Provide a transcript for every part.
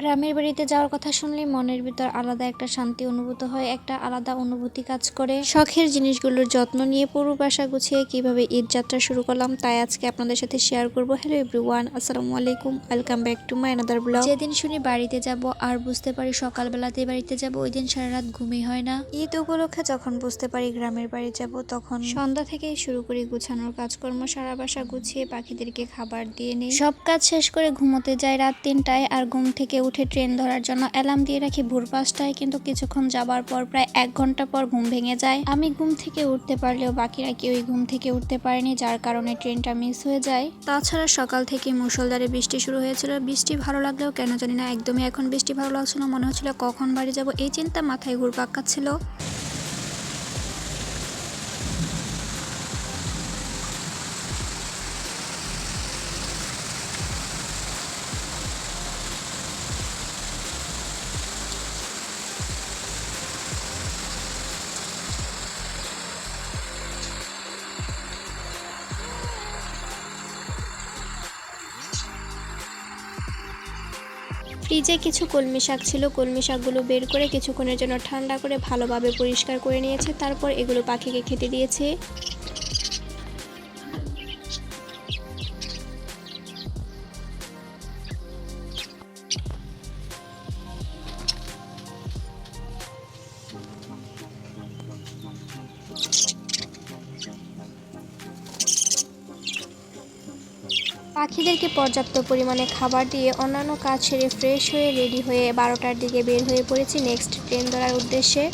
গ্রামের বাড়িতে যাওয়ার কথা শুনলে মনের ভিতর আলাদা একটা শান্তি অনুভূত হয় একটা আলাদা অনুভূতি কাজ করে। শখের জিনিসগুলোর যত্ন নিয়ে পুরো বাসা গুছিয়ে কীভাবে ঈদ যাত্রা শুরু করলাম তাই আজকে আপনাদের সাথে শেয়ার করব। হ্যালো এভরিওয়ান আসসালামু আলাইকুম welcome back to my another blog যেদিন শুনি বাড়িতে যাব আর বুঝতে পারি সকালবেলাতে বাড়িতে যাব ওই দিন সারা রাত ঘুমই হয় না। ঈদ উপলক্ষে যখন বুঝতে পারি গ্রামের বাড়ি যাব তখন সন্ধ্যা থেকেই শুরু করি গুছানোর কাজকর্ম সারা বাসা গুছিয়ে পাখিদেরকে খাবার দিয়ে নিই। সব কাজ শেষ করে ঘুমোতে যাই রাত তিনটায় আর ঘুম থেকে উঠে ট্রেন ধরার জন্য অ্যালার্ম দিয়ে রাখি ভোর পাঁচটায়, কিন্তু কিছুক্ষণ যাবার পর প্রায় এক ঘণ্টা পর ঘুম ভেঙে যায়। আমি ঘুম থেকে উঠতে পারলেও বাকিরা কেউই ঘুম থেকে উঠতে পারেনি, যার কারণে ট্রেনটা মিস হয়ে যায়। তাছাড়া সকাল থেকে মুষলধারে বৃষ্টি শুরু হয়েছিল। বৃষ্টি ভালো লাগলেও কেন জানি না, একদমই এখন বৃষ্টি ভালো লাগছিল মনে হচ্ছিল কখন বাড়ি যাব, এই চিন্তা মাথায় ঘুরপাক খাচ্ছিল। ফ্রিজে কিছু কলমি শাক ছিল, কলমি শাকগুলো বের করে কিছুক্ষণের জন্য ঠান্ডা করে ভালোভাবে পরিষ্কার করে নিয়েছে, তারপর এগুলো পাখিকে খেতে দিয়েছে। পাখিদেরকে পর্যাপ্ত পরিমাণে খাবার দিয়ে অন্যান্য কাজ সেরে ফ্রেশ হয়ে রেডি হয়ে বারোটার দিকে বের হয়ে পড়েছি নেক্সট ট্রেন ধরার উদ্দেশ্যে।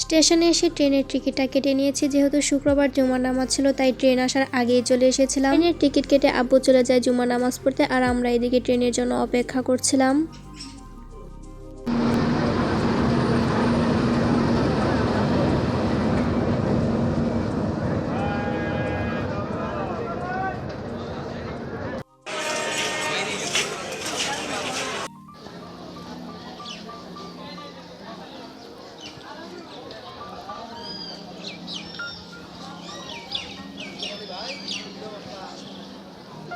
স্টেশনে এসে ট্রেনের টিকিটটা কেটে নিয়েছি। যেহেতু শুক্রবার জুমার নামাজ ছিল, তাই ট্রেন আসার আগেই চলে এসেছিলাম। ট্রেনের টিকিট কেটে আব্বু চলে যায় জুমার নামাজ পড়তে, আর আমরা এদিকে ট্রেনের জন্য অপেক্ষা করছিলাম।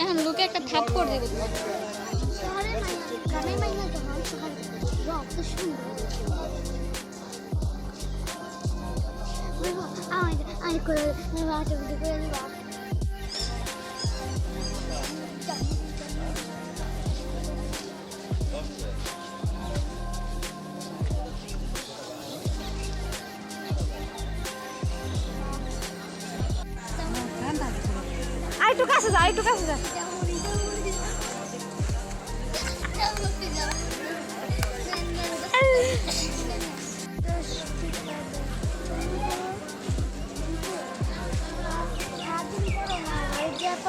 এখন লোকে একটা থাপ করে দেবে। আমি আমি করে একটু কাছে যা আর একটু কাছে যা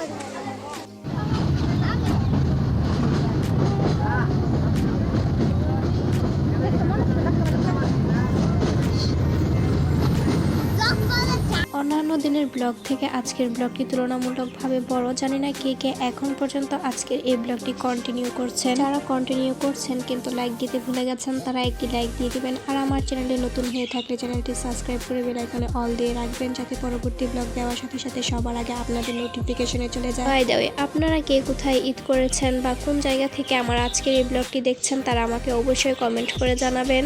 Look অন্যান্য দিনের ব্লগ থেকে আজকের ব্লগটি তুলনামূলকভাবে বড়। জানি না কে কে এখন পর্যন্ত আজকের এই ব্লগটি কন্টিনিউ করছেন। যারা কন্টিনিউ করছেন কিন্তু লাইক দিতে ভুলে গেছেন, তারা একটি লাইক দিয়ে দিবেন। আর আমার চ্যানেলে নতুন হয়ে থাকলে চ্যানেলটি সাবস্ক্রাইব করে বেল আইকনে অল দিয়ে রাখবেন, যাতে পরবর্তী ব্লগ দেওয়ার সাথে সাথে সবার আগে আপনাদের নোটিফিকেশনে চলে যায়। বাই আপনারা কে কোথায় ঈদ করেছেন বা কোন জায়গা থেকে আমার আজকের এই ব্লগটি দেখছেন, তারা আমাকে অবশ্যই কমেন্ট করে জানাবেন।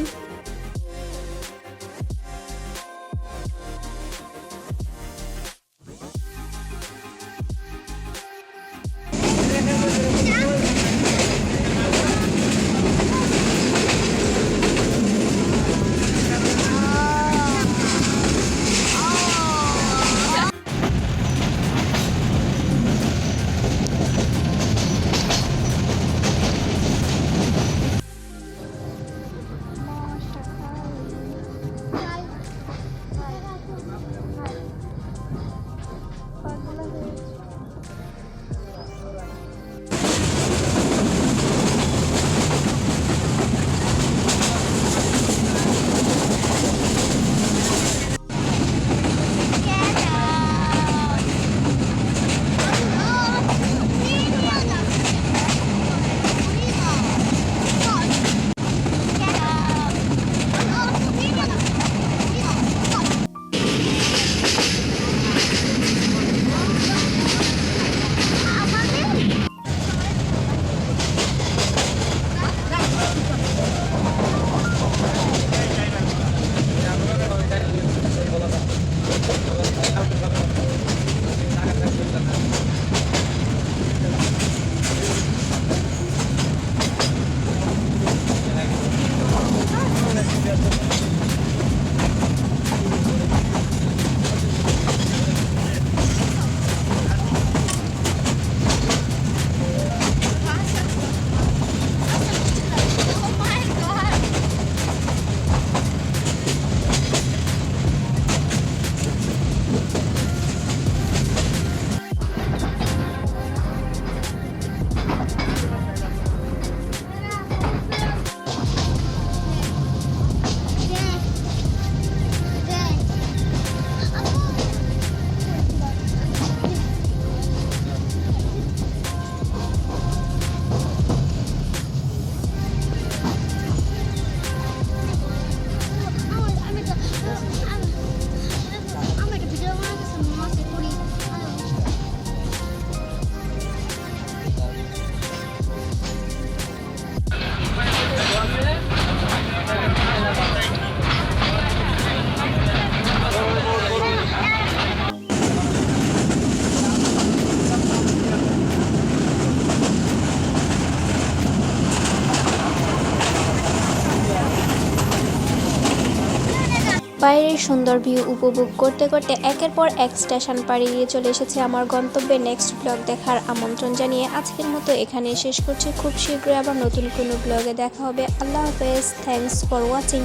বাইরের সুন্দর ভিউ উপভোগ করতে করতে একের পর এক স্টেশন পাড়িয়ে চলে এসেছে আমার গন্তব্যে নেক্সট ব্লগ দেখার আমন্ত্রণ জানিয়ে আজকের মতো এখানে শেষ করছি। খুব শীঘ্রই আবার নতুন কোনো ব্লগে দেখা হবে। আল্লাহ হাফেজ। Thanks for watching